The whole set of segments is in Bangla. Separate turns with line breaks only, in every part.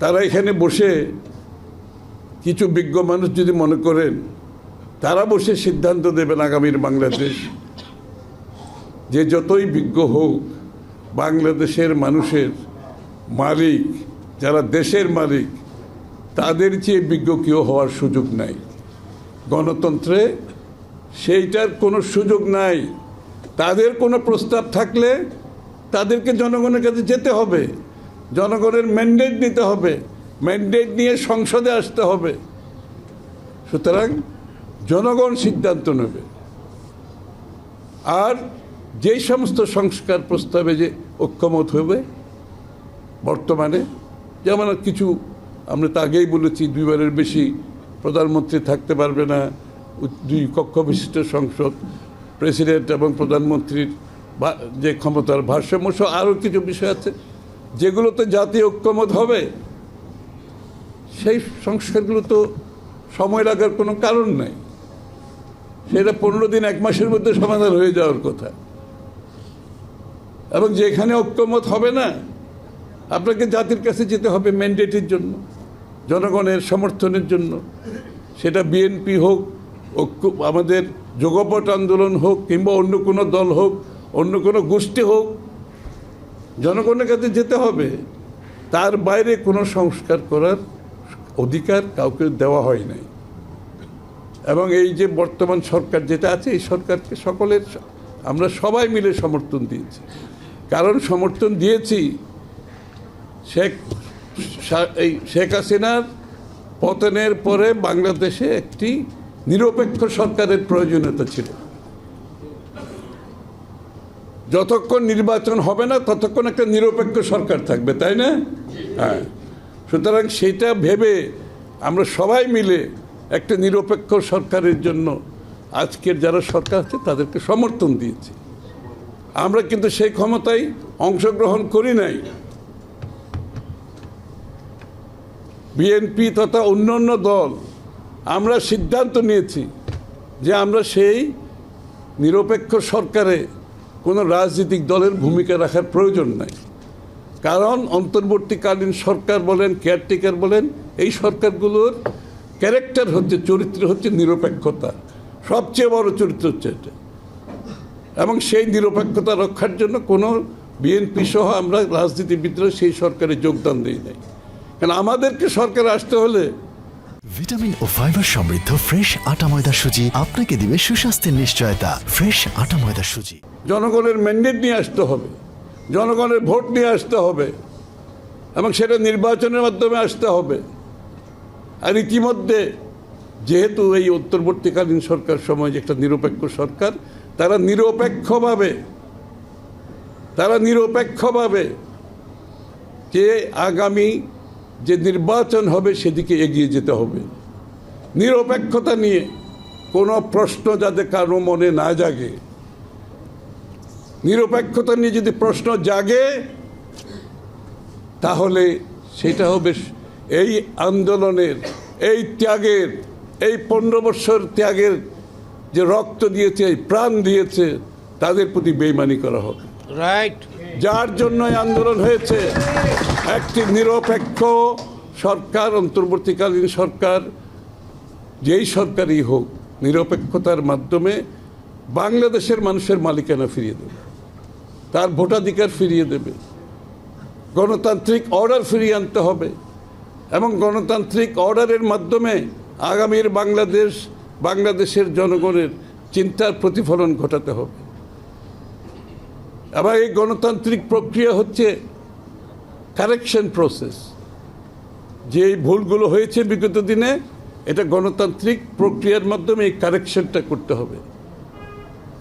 তারা এখানে বসে কিছু বিজ্ঞ মানুষ যদি মনে করেন, তারা বসে সিদ্ধান্ত দেবেন আগামীর বাংলাদেশ। যে যতই বিজ্ঞ হোক, বাংলাদেশের মানুষের মালিক, যারা দেশের মালিক, তাদের চেয়ে বিজ্ঞ কেউ হওয়ার সুযোগ নাই। গণতন্ত্রে সেইটার কোনো সুযোগ নাই। তাদের কোনো প্রস্তাব থাকলে তাদেরকে জনগণের কাছে যেতে হবে। জনগণের ম্যান্ডেট নিতে হবে। ম্যান্ডেট নিয়ে সংসদে আসতে হবে। সুতরাং জনগণ সিদ্ধান্ত নেবে। আর যেই সমস্ত সংস্কার প্রস্তাবে যে ঐক্যমত হবে, বর্তমানে যেমন কিছু আমরা তো আগেই বলেছি, দুইবারের বেশি প্রধানমন্ত্রী থাকতে পারবে না দুই কক্ষ বিশিষ্ট সংসদ, প্রেসিডেন্ট এবং প্রধানমন্ত্রীর যে ক্ষমতার ভারসাম্য, সহ আরও কিছু বিষয় আছে। যেগুলোতে জাতীয় ঐক্যমত হবে, সেই সংস্কারগুলো তো সময় লাগার কোনো কারণ নাই। সেটা পনেরো দিন, এক মাসের মধ্যে সমাধান হয়ে যাওয়ার কথা। এবং যেখানে ঐক্যমত হবে না, আপনাকে জাতির কাছে যেতে হবে ম্যান্ডেটের জন্য, জনগণের সমর্থনের জন্য। সেটা বিএনপি হোক, ঐক্য, আমাদের যোগপট আন্দোলন হোক, কিংবা অন্য কোনো দল হোক, অন্য কোনো গোষ্ঠী হোক জনগণের কাছে যেতে হবে। তার বাইরে কোনো সংস্কার করার অধিকার কাউকে দেওয়া হয় নাই। এবং এই যে বর্তমান সরকার যেটা আছে, এই সরকারকে সকলের, আমরা সবাই মিলে সমর্থন দিয়েছি। কারণ সমর্থন দিয়েছি শেখ, এই শেখ হাসিনার পতনের পরে বাংলাদেশে একটি নিরপেক্ষ সরকারের প্রয়োজনীয়তা ছিল। যতক্ষণ নির্বাচন হবে না, ততক্ষণ একটা নিরপেক্ষ সরকার থাকবে, তাই না? হ্যাঁ। সুতরাং সেটা ভেবে আমরা সবাই মিলে একটা নিরপেক্ষ সরকারের জন্য আজকের যারা সরকার আছে, তাদেরকে সমর্থন দিয়েছি। আমরা কিন্তু সেই ক্ষমতায় অংশগ্রহণ করি নাই। বিএনপি তথা অন্যান্য দল, আমরা সিদ্ধান্ত নিয়েছি যে আমরা সেই নিরপেক্ষ সরকারে কোনো রাজনৈতিক দলের ভূমিকা রাখার প্রয়োজন নাই। কারণ অন্তর্বর্তীকালীন সরকার বলেন কেয়ারটেকার বলেন, এই সরকারগুলোর ক্যারেক্টার হচ্ছে, চরিত্র হচ্ছে নিরপেক্ষতা। সবচেয়ে বড় চরিত্র হচ্ছে এটা। এবং সেই নিরপেক্ষতা রক্ষার জন্য কোনো বিএনপি সহ আমরা রাজনীতিবিদরা সেই সরকারে যোগদান দিই নাই। কারণ আমাদেরকে সরকারে আসতে হলে
ভিটামিন ও ফাইবার সমৃদ্ধ ফ্রেশ আটা ময়দা সুজি আপনাকে দিবে সুস্বাস্থ্যের নিশ্চয়তা। ফ্রেশ আটা ময়দা সুজি।
জনগণের ম্যান্ডেট নিয়ে আসতে হবে, জনগণের ভোট নিয়ে আসতে হবে, এবং সেটা নির্বাচনের মাধ্যমে আসতে হবে। আর ইতিমধ্যে যেহেতু এই উত্তরবর্তীকালীন সরকার সময় যে একটা নিরপেক্ষ সরকার, তারা নিরপেক্ষভাবে তারা নিরপেক্ষভাবে যে আগামী যে নির্বাচন হবে সেদিকে এগিয়ে যেতে হবে। নিরপেক্ষতা নিয়ে কোনো প্রশ্ন যাতে কারও মনে না জাগে নিরপেক্ষতা নিয়ে যদি প্রশ্ন জাগে তাহলে সেটা হবে এই আন্দোলনের এই ত্যাগের এই পনেরো বৎসর ত্যাগের যে রক্ত দিয়েছে এই প্রাণ দিয়েছে তাদের প্রতি বেইমানি করা হবে।
রাইট
যার জন্য আন্দোলন হয়েছে একটি নিরপেক্ষ সরকার অন্তর্বর্তীকালীন সরকার যেই সরকারই হোক নিরপেক্ষতার মাধ্যমে বাংলাদেশের মানুষের মালিকানা ফিরিয়ে দেবে। তার ভোটাধিকার ফিরিয়ে দেবে। গণতান্ত্রিক অর্ডার ফিরিয়ে আনতে হবে এবং গণতান্ত্রিক অর্ডারের মাধ্যমে আগামীর বাংলাদেশ, বাংলাদেশের জনগণের চিন্তার প্রতিফলন ঘটাতে হবে। আবার এই গণতান্ত্রিক প্রক্রিয়া হচ্ছে কারেকশন প্রসেস যে ভুলগুলো হয়েছে বিগত দিনে, এটা গণতান্ত্রিক প্রক্রিয়ার মাধ্যমে এই কারেকশনটা করতে হবে।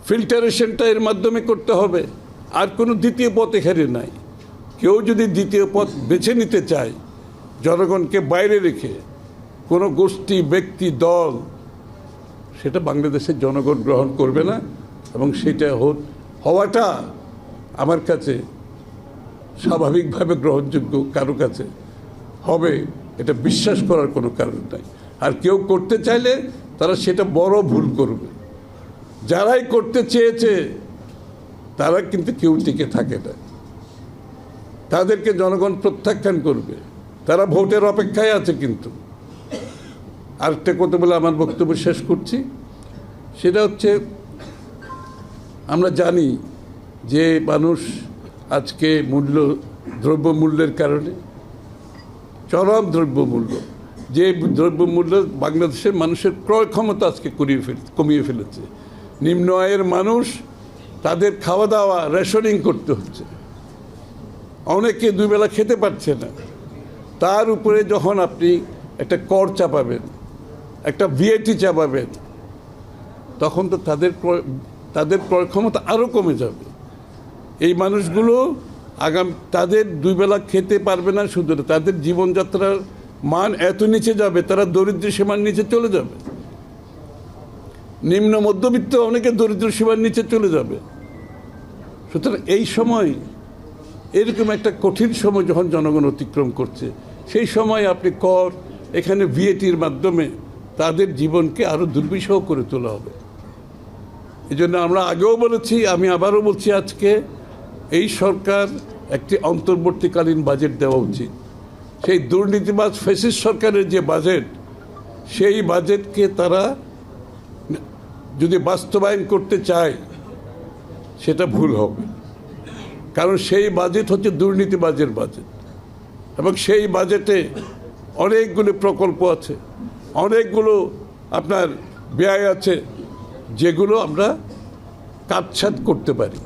ফিল্টারেশনটা এর মাধ্যমে করতে হবে। আর কোনো দ্বিতীয় পথ এখানে নাই। কেউ যদি দ্বিতীয় পথ বেছে নিতে চায়, জনগণকে বাইরে রেখে কোনো গোষ্ঠী, ব্যক্তি, দল, সেটা বাংলাদেশের জনগণ গ্রহণ করবে না এবং সেটা হওয়াটা আমার কাছে স্বাভাবিকভাবে গ্রহণযোগ্য কারও কাছে হবে, এটা বিশ্বাস করার কোনো কারণ নাই। আর কেউ করতে চাইলে তারা সেটা বড় ভুল করবে। যারাই করতে চেয়েছে তারা কিন্তু কেউ টিকে থাকে না। তাদেরকে জনগণ প্রত্যাখ্যান করবে। তারা ভোটের অপেক্ষায় আছে কিন্তু। আরেকটা কথা বলে আমার বক্তব্য শেষ করছি। সেটা হচ্ছে, আমরা জানি যে মানুষ আজকে মূল্য, দ্রব্যমূল্যের কারণে চরম দ্রব্যমূল্য, যে দ্রব্যমূল্য বাংলাদেশের মানুষের ক্রয় ক্ষমতা আজকে কমিয়ে ফেলেছে। নিম্ন আয়ের মানুষ তাদের খাওয়া দাওয়া রেশনিং করতে হচ্ছে। অনেকে দুই বেলা খেতে পারছে না। তার উপরে যখন আপনি একটা কর চাপাবেন, একটা ভিআইটি চাপাবেন, তখন তো তাদের তাদের ক্রয় ক্ষমতা আরও কমে যাবে। এই মানুষগুলো আগাম, তাদের দুই বেলা খেতে পারবে না শুধু তাদের জীবনযাত্রার মান এত নিচে যাবে, তারা দরিদ্র সীমার নিচে চলে যাবে। নিম্ন মধ্যবিত্ত অনেকে দরিদ্র সীমার নিচে চলে যাবে। সুতরাং এই সময় এরকম একটা কঠিন সময় যখন জনগণ অতিক্রম করছে, সেই সময় আপনি কর, এখানে ভিএটির মাধ্যমে তাদের জীবনকে আরও দুর্বিষহ করে তোলা হবে। এই জন্য আমরা আগেও বলেছি, আমি আবারও বলছি আজকে, এই সরকার একটি অন্তর্বর্তীকালীন বাজেট দেওয়া উচিত। সেই দুর্নীতিবাজ ফেসিস সরকারের যে বাজেট সেই বাজেটকে তারা যদি বাস্তবায়ন করতে চায়, সেটা ভুল হবে। কারণ সেই বাজেট হচ্ছে দুর্নীতিবাজের বাজেট। এবং সেই বাজেটে অনেকগুলো প্রকল্প আছে, অনেকগুলো আপনার ব্যয় আছে, যেগুলো আমরা কাটছাট করতে পারি,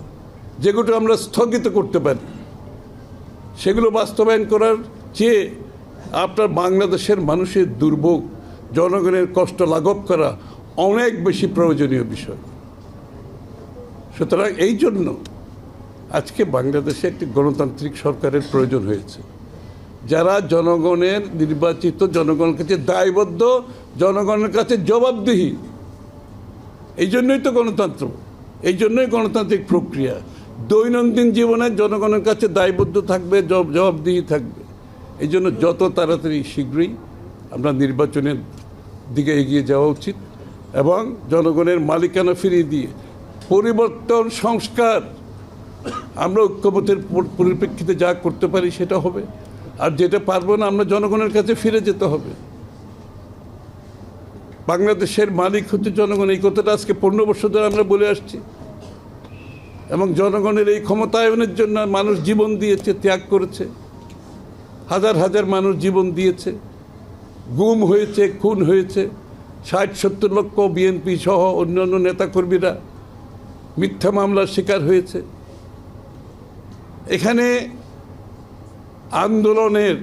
যেগুলো আমরা স্থগিত করতে পারি। সেগুলো বাস্তবায়ন করার চেয়ে আপনার বাংলাদেশের মানুষের দুর্ভোগ, জনগণের কষ্ট লাঘব করা অনেক বেশি প্রয়োজনীয় বিষয়। সুতরাং এই জন্য আজকে বাংলাদেশে একটি গণতান্ত্রিক সরকারের প্রয়োজন হয়েছে। যারা জনগণের নির্বাচিত জনগণের কাছে দায়বদ্ধ, জনগণের কাছে জবাবদিহি, এই জন্যই তো গণতন্ত্র, এই জন্যই গণতান্ত্রিক প্রক্রিয়া। দৈনন্দিন জীবনে জনগণের কাছে দায়বদ্ধ থাকবে, জব, জবাবদিহি থাকবে। এই জন্য যত তাড়াতাড়ি শীঘ্রই আমরা নির্বাচনের দিকে এগিয়ে যাওয়া উচিত। এবং জনগণের মালিকানা ফিরিয়ে দিয়ে পরিবর্তন সংস্কার। আমরা ঐক্যমতের পরিপ্রেক্ষিতে যা করতে পারি সেটা হবে। আর যেটা পারব না, আমরা জনগণের কাছে ফিরে যেতে হবে। বাংলাদেশের মালিক হচ্ছে জনগণ। এই কথাটা আজকে পনেরো বছর ধরে আমরা বলে আসছি। এবং জনগণের এই ক্ষমতায়নের জন্য মানুষ জীবন দিয়েছে, ত্যাগ করেছে। হাজার হাজার মানুষ জীবন দিয়েছে। গুম হয়েছে, খুন হয়েছে। ষাট সত্তর লক্ষ বিএনপি সহ অন্যান্য নেতাকর্মীরা মিথ্যা মামলার শিকার হয়েছে। এখানে আন্দোলনের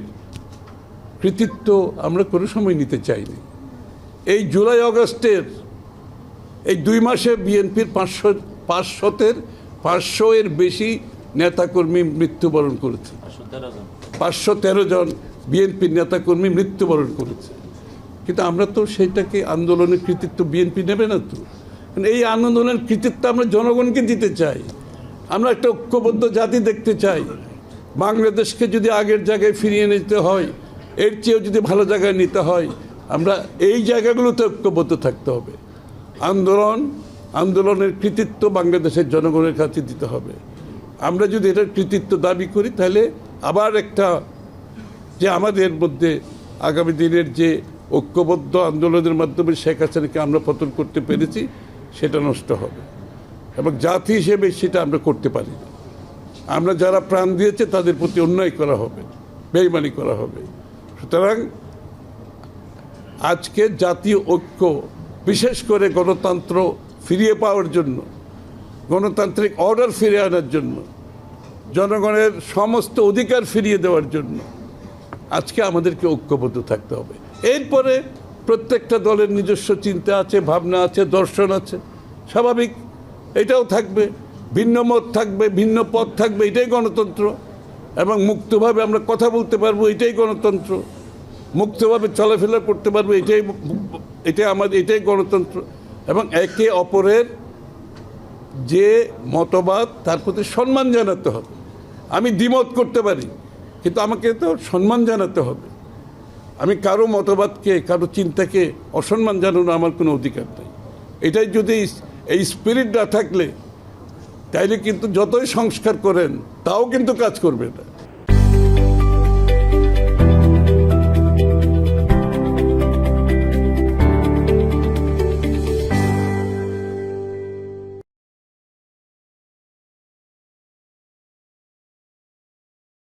কৃতিত্ব আমরা কোনো সময় নিতে চাইনি। এই জুলাই অগস্টের এই দুই মাসে বিএনপির পাঁচশো পাঁচশোতের পাঁচশো এর বেশি নেতাকর্মী মৃত্যুবরণ করেছে। পাঁচশো তেরো জন বিএনপির নেতাকর্মী মৃত্যুবরণ করেছে। কিন্তু আমরা তো সেইটাকে আন্দোলনের কৃতিত্ব বিএনপি নেবে না তো। এই আন্দোলনের কৃতিত্ব আমরা জনগণকে দিতে চাই। আমরা একটা ঐক্যবদ্ধ জাতি দেখতে চাই। বাংলাদেশকে যদি আগের জায়গায় ফিরিয়ে নিতে হয়, এর চেয়েও যদি ভালো জায়গায় নিতে হয়, আমরা এই জায়গাগুলোতে ঐক্যবদ্ধ থাকতে হবে। আন্দোলন, আন্দোলনের কৃতিত্ব বাংলাদেশের জনগণের কাছে দিতে হবে। আমরা যদি এটার কৃতিত্ব দাবি করি, তাহলে আবার একটা যে আমাদের মধ্যে আগামী দিনের যে ঐক্যবদ্ধ আন্দোলনের মাধ্যমে শেখ হাসিনাকে আমরা পতন করতে পেরেছি, সেটা নষ্ট হবে। এবং জাতি হিসেবে সেটা আমরা করতে পারি না। আমরা যারা প্রাণ দিয়েছে, তাদের প্রতি অন্যায় করা হবে, বেইমানি করা হবে। সুতরাং আজকে জাতীয় ঐক্য, বিশেষ করে গণতন্ত্র ফিরিয়ে পাওয়ার জন্য, গণতান্ত্রিক অর্ডার ফিরিয়ে আনার জন্য, জনগণের সমস্ত অধিকার ফিরিয়ে দেওয়ার জন্য আজকে আমাদেরকে ঐক্যবদ্ধ থাকতে হবে। এরপরে প্রত্যেকটা দলের নিজস্ব চিন্তা আছে, ভাবনা আছে, দর্শন আছে। স্বাভাবিক, এটাও থাকবে। ভিন্ন মত থাকবে, ভিন্ন পথ থাকবে, এটাই গণতন্ত্র। এবং মুক্তভাবে আমরা কথা বলতে পারব, এটাই গণতন্ত্র। মুক্তভাবে চলাফেরা করতে পারব, এটাই এটাই আমাদের, এটাই গণতন্ত্র। এবং একে অপরের যে মতবাদ, তার প্রতি সম্মান জানাতে হবে। আমি দ্বিমত করতে পারি। কিন্তু আমাকে তো সম্মান জানাতে হবে। আমি কারও মতবাদকে, কারও চিন্তাকে অসম্মান জানানো আমার কোনো অধিকার নেই। এটাই যদি এই স্পিরিট না থাকলে, তাইলে কিন্তু যতই সংস্কার করেন, তাও কিন্তু কাজ করবে না।